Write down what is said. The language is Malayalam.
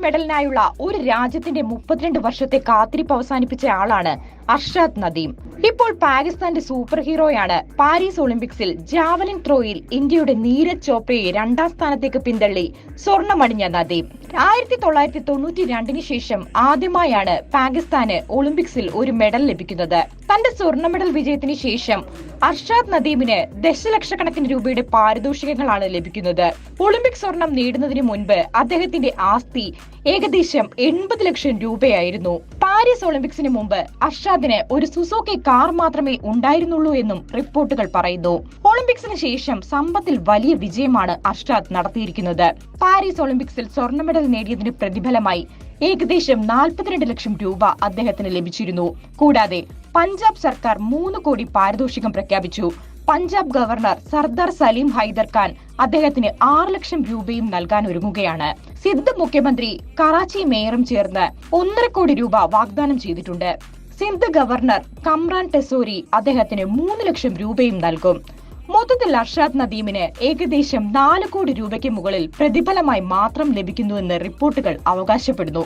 മെഡലിനായുള്ള ഒരു രാജ്യത്തിന്റെ മുപ്പത്തിരണ്ട് വർഷത്തെ കാത്തിരിപ്പ് അവസാനിപ്പിച്ച ആളാണ് അർഷാദ് നദീം. ഇപ്പോൾ പാകിസ്ഥാന്റെ സൂപ്പർ ഹീറോയാണ്. പാരീസ് ഒളിമ്പിക്സിൽ ജാവലിൻ ത്രോയിൽ ഇന്ത്യയുടെ നീരജ് ചോപ്രയെ രണ്ടാം സ്ഥാനത്തേക്ക് പിന്തള്ളി സ്വർണമണിഞ്ഞ നദീം. ആയിരത്തി തൊള്ളായിരത്തി തൊണ്ണൂറ്റി രണ്ടിന് ശേഷം ആദ്യമായാണ് പാകിസ്ഥാന് ഒളിമ്പിക്സിൽ ഒരു മെഡൽ ലഭിക്കുന്നത്. തന്റെ സ്വർണ മെഡൽ വിജയത്തിന് ശേഷം അർഷാദ് നദീമിന് ദശലക്ഷക്കണക്കിന് രൂപയുടെ പാരിതോഷികങ്ങളാണ് ലഭിക്കുന്നത്. ഒളിമ്പിക് സ്വർണം നേടുന്നതിന് മുൻപ് അദ്ദേഹത്തിന്റെ ആസ്തി ഏകദേശം എൺപത് ലക്ഷം രൂപയായിരുന്നു. പാരീസ് ഒളിമ്പിക്സിന് മുമ്പ് അർഷാദിന് ഒരു സുസോക്കി കാർ മാത്രമേ ഉണ്ടായിരുന്നുള്ളൂ എന്നും റിപ്പോർട്ടുകൾ പറയുന്നു. ഒളിമ്പിക്സിന് ശേഷം സമ്പത്തിൽ വലിയ വിജയമാണ് അർഷാദ് നടത്തിയിരിക്കുന്നത്. പാരീസ് ഒളിമ്പിക്സിൽ സ്വർണ മെഡൽ നേടിയതിന് പ്രതിഫലമായി ഏകദേശം നാൽപ്പത്തിരണ്ട് ലക്ഷം രൂപ അദ്ദേഹത്തിന് ലഭിച്ചിരുന്നു. കൂടാതെ പഞ്ചാബ് സർക്കാർ മൂന്ന് കോടി പാരിതോഷികം പ്രഖ്യാപിച്ചു. പഞ്ചാബ് ഗവർണർ സർദാർ സലീം ഹൈദർ ഖാൻ അദ്ദേഹത്തിന് ആറ് ലക്ഷം രൂപയും നൽകാൻ ഒരുങ്ങുകയാണ്. സിന്ധ് മുഖ്യമന്ത്രി കറാച്ചി മേയറും ചേർന്ന് ഒന്നര കോടി രൂപ വാഗ്ദാനം ചെയ്തിട്ടുണ്ട്. സിന്ധ് ഗവർണർ കംറാൻ ടെസോരി അദ്ദേഹത്തിന് മൂന്ന് ലക്ഷം രൂപയും നൽകും. മൊത്തത്തിൽ അർഷാദ് നദീമിന് ഏകദേശം നാല് കോടി രൂപയ്ക്ക് മുകളിൽ പ്രതിഫലമായി മാത്രം ലഭിക്കുന്നുവെന്ന് റിപ്പോർട്ടുകൾ അവകാശപ്പെടുന്നു.